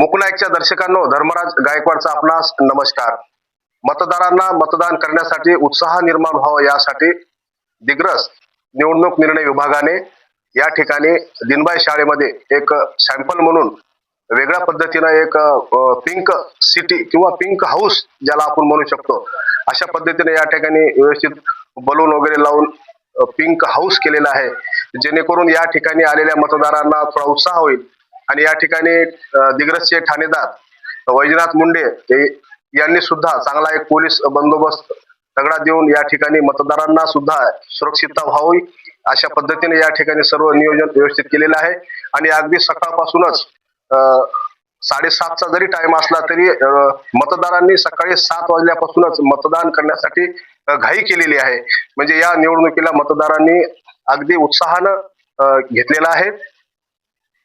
मुकुनायकच्या दर्शकांनो धर्मराज गायकवाडचा आपणास नमस्कार. मतदारांना मतदान करण्यासाठी उत्साह निर्माण व्हावा यासाठी दिग्रस निवडणूक निर्णय विभागाने या ठिकाणी दिनबाई शाळेमध्ये एक सॅम्पल म्हणून वेगळ्या पद्धतीनं एक पिंक सिटी किंवा पिंक हाऊस ज्याला आपण म्हणू शकतो अशा पद्धतीने या ठिकाणी व्यवस्थित बलून वगैरे लावून पिंक हाऊस केलेला आहे. जेणेकरून या ठिकाणी आलेल्या मतदारांना थोडा उत्साह होईल. आणि या ठिकाणी दिग्रसचे ठाणेदार वैजनाथ मुंडे यांनी सुद्धा चांगला एक पोलीस बंदोबस्त तगडा देऊन या ठिकाणी मतदारांना सुद्धा सुरक्षितता व्हावी अशा पद्धतीने या ठिकाणी सर्व नियोजन व्यवस्थित केलेलं आहे. आणि अगदी सकाळपासूनच साडेसातचा जरी टाइम असला तरी मतदारांनी सकाळी सात वाजल्यापासूनच मतदान करण्यासाठी घाई केलेली आहे. म्हणजे या निवडणुकीला मतदारांनी अगदी उत्साहानं घेतलेला आहे.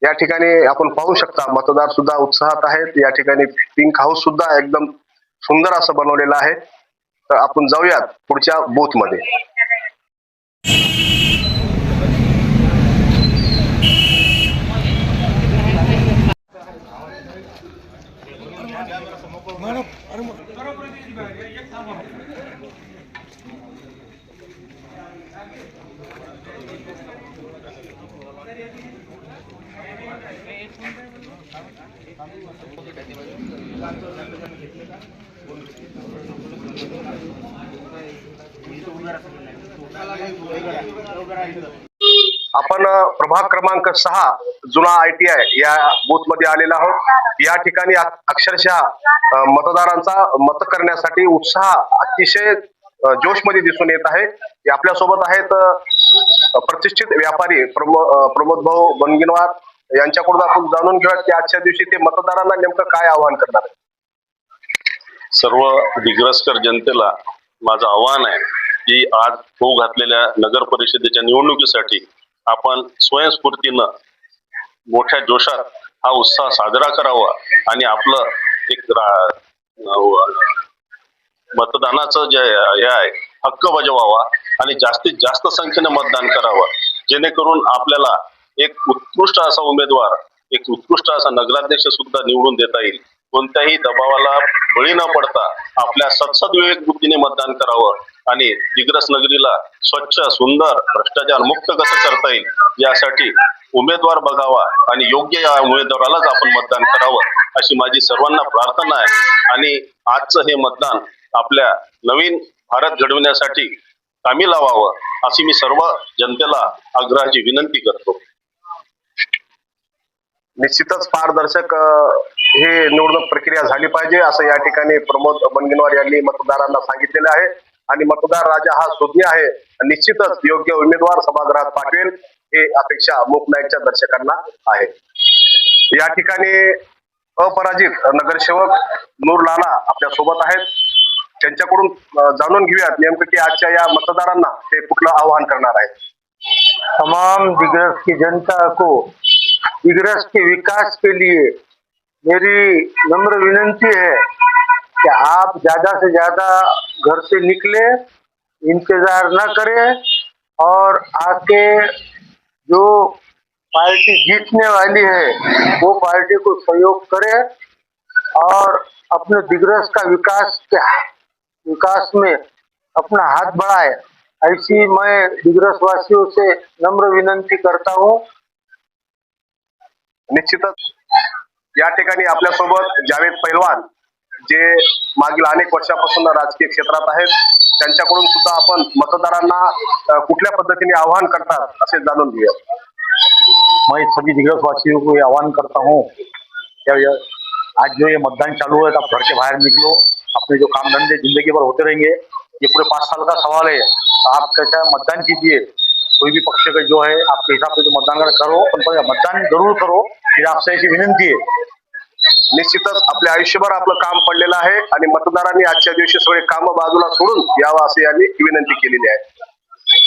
या ठिकाणी आपण पाहू शकता मतदार सुद्धा उत्साहात आहेत. या ठिकाणी पिंक हाऊस सुद्धा एकदम सुंदर असं बनवलेलं आहे. तर आपण जाऊयात पुढच्या बूथमध्ये. आपण प्रभाग क्रमांक सहा जुना आय टी आय या बूथमध्ये आलेला आहोत. या ठिकाणी अक्षरशः मतदारांचा मत करण्यासाठी उत्साह अतिशय जोशमध्ये दिसून येत आहे. आपल्यासोबत आहेत प्रतिष्ठित व्यापारी प्रमोद भाऊ बनगिनवार. यांच्याकडून आपण जाणून घेऊयात की आजच्या दिवशी ते मतदारांना नेमकं काय आवाहन करणार आहे सर्व दिग्रसकर जनतेला माझं आव्हान आहे की आज होऊ घातलेल्या नगर परिषदेच्या निवडणुकीसाठी आपण स्वयंस्फूर्तीनं मोठ्या जोशात हा उत्साह साजरा करावा आणि आपलं एक मतदानाचं जे हे आहे हक्क बजावावा आणि जास्तीत जास्त संख्येने मतदान करावं. जेणेकरून आपल्याला एक उत्कृष्ट असा उमेदवार एक उत्कृष्ट असा नगराध्यक्ष सुद्धा निवडून देता येईल. कोणत्याही दबावाला बळी न पडता आपल्या सत्सद्विवेक बुद्धीने मतदान करावं आणि दिग्रस नगरीला स्वच्छ सुंदर भ्रष्टाचार मुक्त कसं करता येईल यासाठी उमेदवार बघावा आणि योग्य या उमेदवारालाच आपण मतदान करावं अशी माझी सर्वांना प्रार्थना आहे. आणि आजचं हे मतदान आपल्या नवीन भारत घडविण्यासाठी कामी लावावं अशी मी सर्व जनतेला आग्रहाची विनंती करतो. निश्चितच पारदर्शक हे निवडणूक प्रक्रिया झाली पाहिजे असं या ठिकाणी प्रमोद बनगिनवार यांनी मतदारांना सांगितलेलं आहे. आणि मतदार राजा हा सुज्ञ आहे. निश्चितच योग्य उमेदवार सभागृहात पाठवेल हे अपेक्षा मूक नाईकच्या दर्शकांना आहे. या ठिकाणी अपराजित नगरसेवक नूर लाला आपल्यासोबत आहेत. आवाहन तमाम दिग्रस की जनता को दिग्रस के विकास के लिए मेरी नम्र विनंती है कि आप ज़्यादा से ज़्यादा घर से निकले, इंतज़ार न करें और आके जो पार्टी जीतने वाली है, वो पार्टी को सहयोग करे और अपने दिग्रस का विकास के विकास में अपना हाथ बढ़ाए। ऐसी मैं दिग्रस वासियों से नम्र विनंती करता हूँ। निश्चितच या ठिकाणी आपल्यासोबत जावेद पैलवान जे मागील अनेक वर्षापासून राजकीय क्षेत्रात आहेत त्यांच्याकडून सुद्धा आपण मतदारांना कुठल्या पद्धतीने आवाहन करतात असे जाणून घेऊया. मैं सभी दिग्रस वासियों को आह्वान करता हूँ आज जो ये मतदान चालू है आप घर के बाहर निकलो। अपने जो काम धंधे जिंदगी भर होते रहेंगे ये पूरे पाँच साल का सवाल है। आप कैसा मतदान कीजिए कोई भी पक्ष का जो है आपके हिसाब से जो मतदान करो पण मतदान जरूर करो फिर आपसे ऐसी विनंती है। निश्चितच आपल्या आयुष्यभर आपलं काम पडलेलं आहे आणि मतदारांनी आजच्या दिवशी सगळे काम बाजूला सोडून यावं असे यांनी विनंती केलेली आहे.